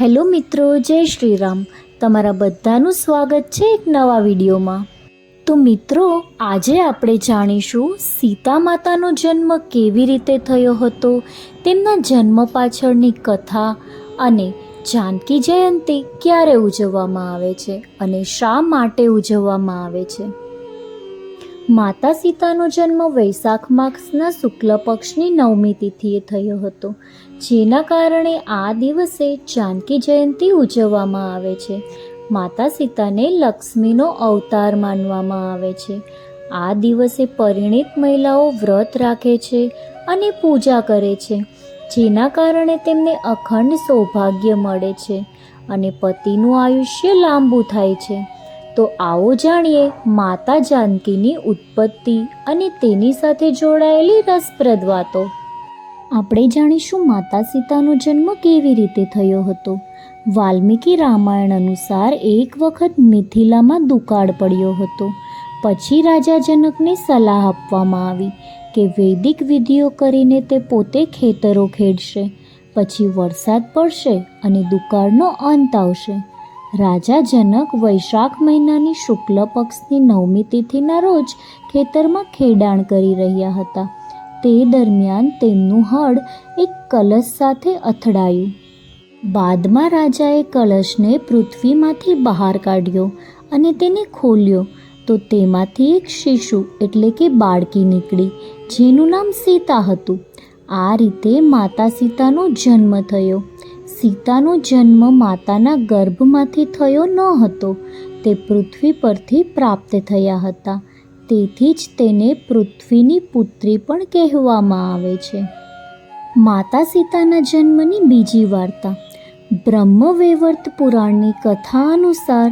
Hello મિત્રો, જય શ્રી રામ તમારા બધાનું સ્વાગત છે એક નવા વિડીયોમાં. તો મિત્રો, આજે આપણે જાણીશું સીતા માતાનો જન્મ કેવી રીતે થયો હતો, તેમના જન્મ પાછળની કથા અને જાનકી જયંતી ક્યારે ઉજવવામાં આવે છે અને શા માટે ઉજવવામાં આવે છે. માતા સીતાનો જન્મ વૈશાખ માસના શુક્લ પક્ષની નવમી તિથિએ થયો હતો. જેના કારણે આ દિવસે જાનકી જયંતી ઉજવવામાં આવે છે. માતા સીતાને લક્ષ્મીનો અવતાર માનવામાં આવે છે. આ દિવસે પરિણીત મહિલાઓ વ્રત રાખે છે અને પૂજા કરે છે, જેના કારણે તેમને અખંડ સૌભાગ્ય મળે છે અને પતિનું આયુષ્ય લાંબુ થાય છે. તો આવો જાણીએ માતા જાનકીની ઉત્પત્તિ અને તેની સાથે જોડાયેલી રસપ્રદ વાતો. આપણે જાણીશું માતા સીતાનો જન્મ કેવી રીતે થયો હતો. વાલ્મીકી રામાયણ અનુસાર એક વખત મિથિલામાં દુકાળ પડ્યો હતો. પછી રાજા જનકને સલાહ આપવામાં આવી કે વૈદિક વિધિઓ કરીને તે પોતે ખેતરો ખેડશે. પછી વરસાદ પડશે અને દુકાળનો અંત આવશે. રાજા જનક વૈશાખ મહિનાની શુક્લ પક્ષની નવમી તિથિના રોજ ખેતરમાં ખેડાણ કરી રહ્યા હતા. તે દરમિયાન તેમનું હળ એક કલશ સાથે અથડાયું. બાદમાં રાજાએ કલશને પૃથ્વીમાંથી બહાર કાઢ્યો અને તેને ખોલ્યો. તો તેમાંથી એક શિશુ, એટલે કે બાળકી નીકળી, જેનું નામ સીતા હતું. આ રીતે માતા સીતાનો જન્મ થયો. સીતાનો જન્મ માતાના ગર્ભમાંથી થયો ન હતો. તે પૃથ્વી પરથી પ્રાપ્ત થયા હતા. તેથી જ તેને પૃથ્વીની પુત્રી પણ કહેવામાં આવે છે. માતા સીતાના જન્મની બીજી વાર્તા. બ્રહ્મવૈવર્ત પુરાણની કથા અનુસાર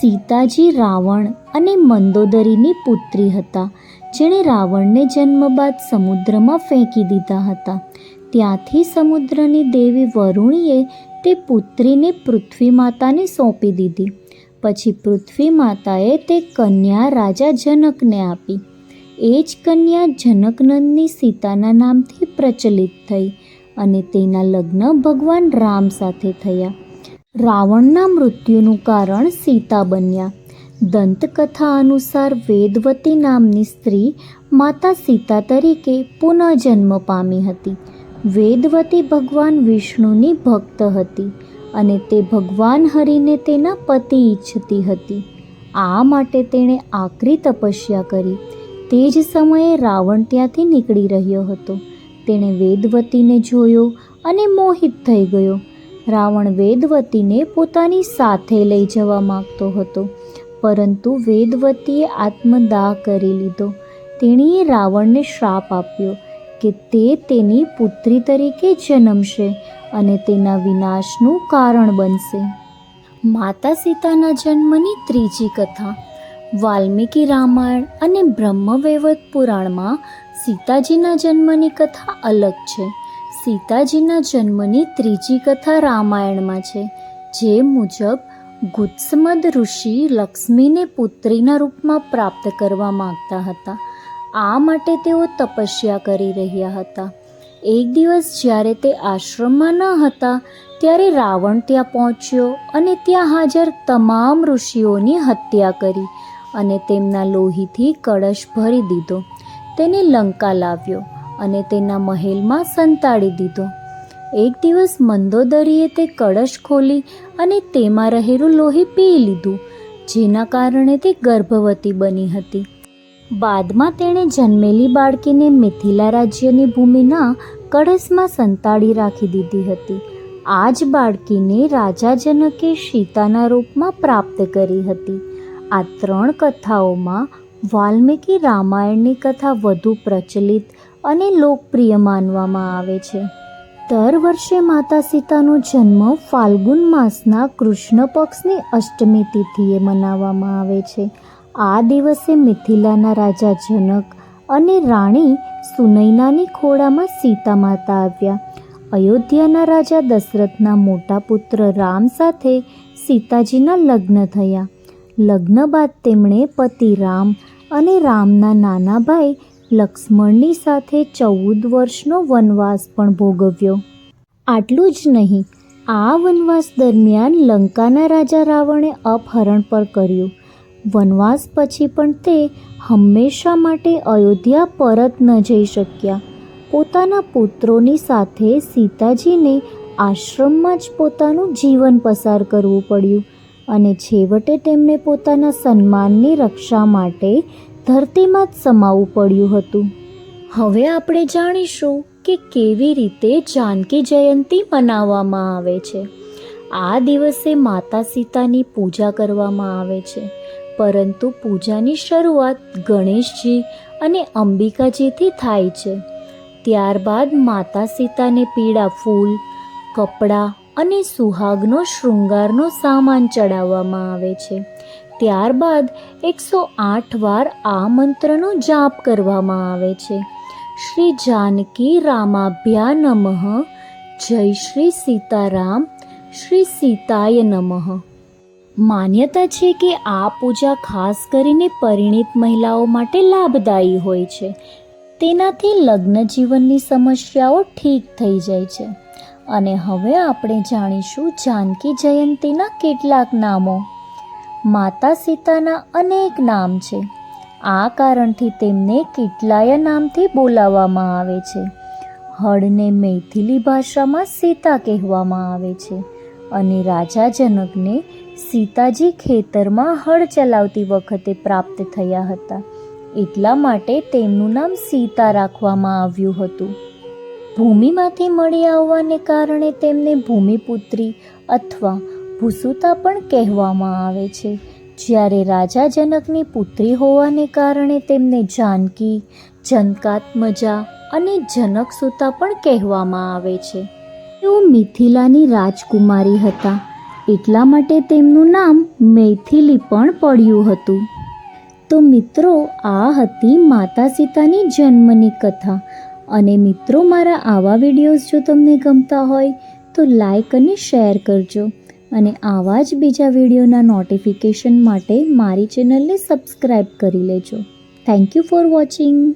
સીતાજી રાવણ અને મંદોદરીની પુત્રી હતા, જેણે રાવણને જન્મ બાદ સમુદ્રમાં ફેંકી દીધા હતા. ત્યાંથી સમુદ્રની દેવી વરુણીએ તે પુત્રીને પૃથ્વી માતાને સોંપી દીધી. પછી પૃથ્વી માતાએ તે કન્યા રાજા જનકને આપી. એ જ કન્યા જનકનંદની સીતાના નામથી પ્રચલિત થઈ અને તેના લગ્ન ભગવાન રામ સાથે થયા. રાવણના મૃત્યુનું કારણ સીતા બન્યા. દંતકથા અનુસાર વેદવતી નામની સ્ત્રી માતા સીતા તરીકે પુનઃજન્મ પામી હતી. વેદવતી ભગવાન વિષ્ણુની ભક્ત હતી. અને તે ભગવાન હરિને તેના પતિ ઈચ્છતી હતી. આ માટે તેણે આકરી તપસ્યા કરી. તે જ સમયે રાવણ ત્યાંથી નીકળી રહ્યો હતો. તેણે વેદવતીને જોયો અને મોહિત થઈ ગયો. રાવણ વેદવતીને પોતાની સાથે લઈ જવા માગતો હતો, પરંતુ વેદવતીએ આત્મદાહ કરી લીધો. તેણીએ રાવણને શ્રાપ આપ્યો કે તે તેની પુત્રી તરીકે જન્મશે અને તેના વિનાશનું કારણ બનશે. માતા સીતાના જન્મની ત્રીજી કથા, વાલ્મીકી રામાયણ અને બ્રહ્મવૈવત પુરાણમાં સીતાજીના જન્મની કથા અલગ છે. સીતાજીના જન્મની ત્રીજી કથા રામાયણમાં છે, જે મુજબ ગુત્સમદ ઋષિ લક્ષ્મીને પુત્રીના રૂપમાં પ્રાપ્ત કરવા માગતા હતા. આ માટે તેઓ તપસ્યા કરી રહ્યા હતા. એક દિવસ જ્યારે તે આશ્રમમાં ન હતા, ત્યારે રાવણ ત્યાં પહોંચ્યો અને ત્યાં હાજર તમામ ઋષિઓની હત્યા કરી અને તેમના લોહીથી કળશ ભરી દીધો. તેને લંકા લાવ્યો અને તેના મહેલમાં સંતાડી દીધો. એક દિવસ મંદોદરીએ તે કળશ ખોલી અને તેમાં રહેલું લોહી પી લીધું, જેના કારણે તે ગર્ભવતી બની હતી. બાદમાં તેણે જન્મેલી બાળકીને મિથિલા રાજ્યની ભૂમિના કળશમાં સંતાડી રાખી દીધી હતી. આ જ બાળકીને રાજા જનકે સીતાના રૂપમાં પ્રાપ્ત કરી હતી. આ ત્રણ કથાઓમાં વાલ્મીકી રામાયણની કથા વધુ પ્રચલિત અને લોકપ્રિય માનવામાં આવે છે. દર વર્ષે માતા સીતાનો જન્મ ફાલ્ગુન માસના કૃષ્ણ પક્ષની અષ્ટમી તિથિએ મનાવવામાં આવે છે. આ દિવસે મિથિલાના રાજા જનક અને રાણી સુનૈનાની ખોળામાં સીતા માતા આવ્યા. અયોધ્યાના રાજા દશરથના મોટા પુત્ર રામ સાથે સીતાજીના લગ્ન થયા. લગ્ન બાદ તેમણે પતિ રામ અને રામના નાના ભાઈ લક્ષ્મણની સાથે ચૌદ વર્ષનો વનવાસ પણ ભોગવ્યો. આટલું જ નહીં, આ વનવાસ દરમિયાન લંકાના રાજા રાવણે અપહરણ પર કર્યું. વનવાસ પછી પણ તે હંમેશા માટે અયોધ્યા પરત ન જઈ શક્યા. પોતાના પુત્રોની સાથે સીતાજીને આશ્રમમાં જ પોતાનું જીવન પસાર કરવું પડ્યું અને છેવટે તેમને પોતાના સન્માનની રક્ષા માટે ધરતીમાં જ સમાવવું પડ્યું હતું. હવે આપણે જાણીશું કે કેવી રીતે જાનકી જયંતી મનાવવામાં આવે છે. આ દિવસે માતા સીતાની પૂજા કરવામાં આવે છે. પરંતુ પૂજાની શરૂઆત ગણેશજી અને અંબિકાજીથી થાય છે. ત્યારબાદ માતા સીતાને પીળા ફૂલ, કપડાં અને સુહાગનો શૃંગારનો સામાન ચડાવવામાં આવે છે. ત્યારબાદ એકસો આઠ વાર આ મંત્રનો જાપ કરવામાં આવે છે. શ્રી જાનકી રામાભ્યા નમઃ જય શ્રી સીતારામ શ્રી સીતાય નમઃ. માન્યતા છે કે આ પૂજા ખાસ કરીને પરિણીત મહિલાઓ માટે લાભદાયી હોય છે. તેનાથી લગ્ન જીવનની સમસ્યાઓ ઠીક થઈ જાય છે. અને હવે આપણે જાણીશું જાનકી જયંતીના કેટલાક નામો. માતા સીતાના અનેક નામ છે. આ કારણથી તેમને કેટલાય નામથી બોલાવવામાં આવે છે. હળને મૈથિલી ભાષામાં સીતા કહેવામાં આવે છે. અને રાજા જનકને સીતાજી ખેતરમાં હળ ચલાવતી વખતે પ્રાપ્ત થયા હતા. એટલા માટે તેમનું નામ સીતા રાખવામાં આવ્યું હતું. ભૂમિમાંથી મળી આવવાને કારણે તેમને ભૂમિપુત્રી અથવા ભૂસુતા પણ કહેવામાં આવે છે. જ્યારે રાજા જનકની પુત્રી હોવાને કારણે તેમને જાનકી, જનકાત્મજા અને જનકસુતા પણ કહેવામાં આવે છે. તેઓ મિથિલાની રાજકુમારી હતા. એટલા માટે તેમનું નામ મૈથિલી પણ પડ્યું હતું. તો મિત્રો, આ હતી માતા સીતાની જન્મની કથા. અને મિત્રો, મારા આવા વિડીયોઝ જો તમને ગમતા હોય, તો લાઈક અને શેર કરજો. અને આવા જ બીજા વિડીયોના નોટિફિકેશન માટે મારી ચેનલને સબસ્ક્રાઈબ કરી લેજો. Thank you for watching.